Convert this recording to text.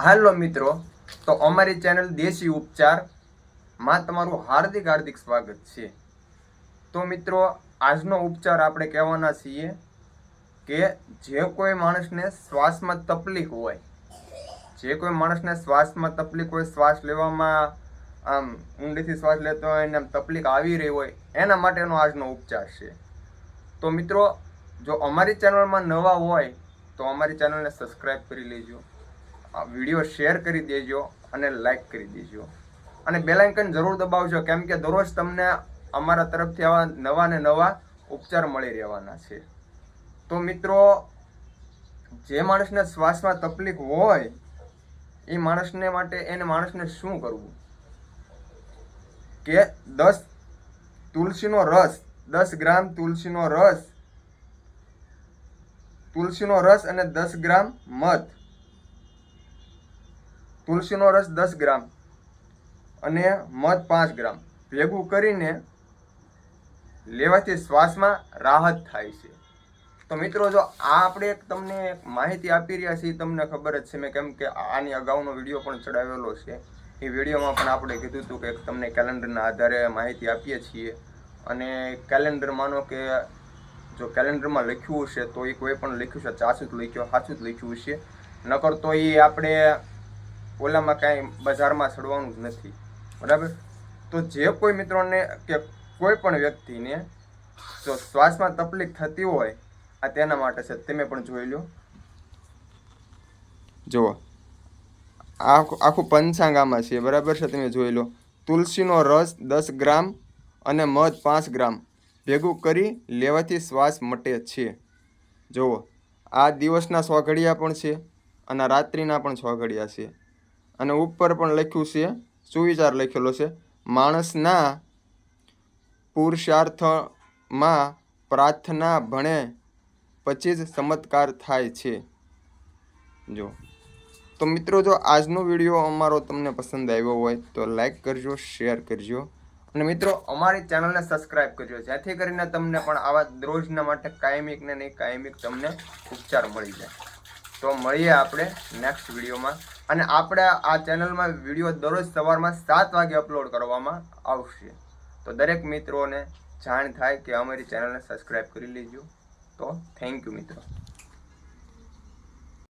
હાલો મિત્રો, તો અમારી ચેનલ દેશી ઉપચારમાં તમારું હાર્દિક હાર્દિક સ્વાગત છે. તો મિત્રો, આજનો ઉપચાર આપણે કહેવાના છીએ કે જે કોઈ માણસને શ્વાસમાં તકલીફ હોય, જે કોઈ માણસને શ્વાસમાં તકલીફ હોય, શ્વાસ લેવામાં, આમ, ઊંડેથી શ્વાસ લેતો હોય અને આમ તકલીફ આવી રહી હોય, એના માટેનો આજનો ઉપચાર છે. તો મિત્રો, જો અમારી ચેનલમાં નવા હોય, તો અમારી ચેનલને સબસ્ક્રાઈબ કરી લેજો. વીડિયો શેર કરી દેજો અને લાઈક કરી દેજો. અને બેલાઇકન જરૂર દબાવજો, કેમ કે દરરોજ તમને અમારા તરફથી આવા નવા ને નવા ઉપચાર મળી રહેવાના છે. તો મિત્રો, જે માણસને શ્વાસમાં તકલીફ હોય, એ માણસને માટે, એને માણસને શું કરવું? કે દસ તુલસીનો રસ, દસ ગ્રામ તુલસીનો રસ તુલસીનો રસ અને દસ ગ્રામ મધ. તુલસીનો રસ દસ ગ્રામ અને મધ પાંચ ગ્રામ. ભેગું કરીને લેવાથી શ્વાસમાં રાહત થાય છે. તો મિત્રો, જો આ આપણે એક તમને માહિતી આપી રહ્યા છીએ, તમને ખબર જ છે, મેં કેમ કે આની અગાઉનો વીડિયો પણ ચડાવેલો છે. એ વિડીયોમાં પણ આપણે કીધું હતું કે તમને કેલેન્ડરના આધારે માહિતી આપીએ છીએ. અને કેલેન્ડર માનો કે જો કેલેન્ડરમાં લખ્યું હશે, તો એ કોઈ પણ લખ્યું છે ચાસું જ લખ્યું સાચું જ લખ્યું છે નકર તો એ આપણે ઓલામાં કાંઈ બજારમાં ચડવાનું જ નથી. બરાબર? તો જે કોઈ મિત્રોને કે કોઈ પણ વ્યક્તિને જો શ્વાસમાં તકલીફ થતી હોય, આ તેના માટે છે. તમે પણ જોઈ લો. જુઓ. આખું આખું પંચાંગ આમાં છે. બરાબર છે? તમે જોઈ લો. તુલસીનો રસ દસ ગ્રામ અને મધ પાંચ ગ્રામ ભેગું કરી લેવાથી શ્વાસ મટે છે. જુઓ. આ દિવસના સો ઘડિયા પણ છે અને રાત્રિના પણ છ ઘડિયા છે. અને ઉપર પણ લખ્યું છે, સુવિચાર લખેલો છે, માણસના પુરુષાર્થમાં પ્રાર્થના ભણે પછી જ ચમત્કાર થાય છે. જો. તો મિત્રો, જો આજનો વીડિયો અમારો તમને પસંદ આવ્યો હોય તો લાઈક કરજો, શેર કરજો. અને મિત્રો, અમારી ચેનલને સબસ્ક્રાઇબ કરજો, જેથી કરીને તમને પણ આવા રોજના માટે કાયમિક ને નહીં કાયમિક તમને ઉપચાર મળી જાય. તો મળીએ આપણે નેક્સ્ટ વિડીયોમાં. અને આપણે આ ચેનલમાં વીડિયો દરરોજ સવારમાં સાત વાગે અપલોડ કરવામાં આવશે. તો દરેક મિત્રોને જાણ થાય કે અમારી ચેનલને સબસ્ક્રાઇબ કરી લેજો. તો થેન્ક યુ મિત્રો.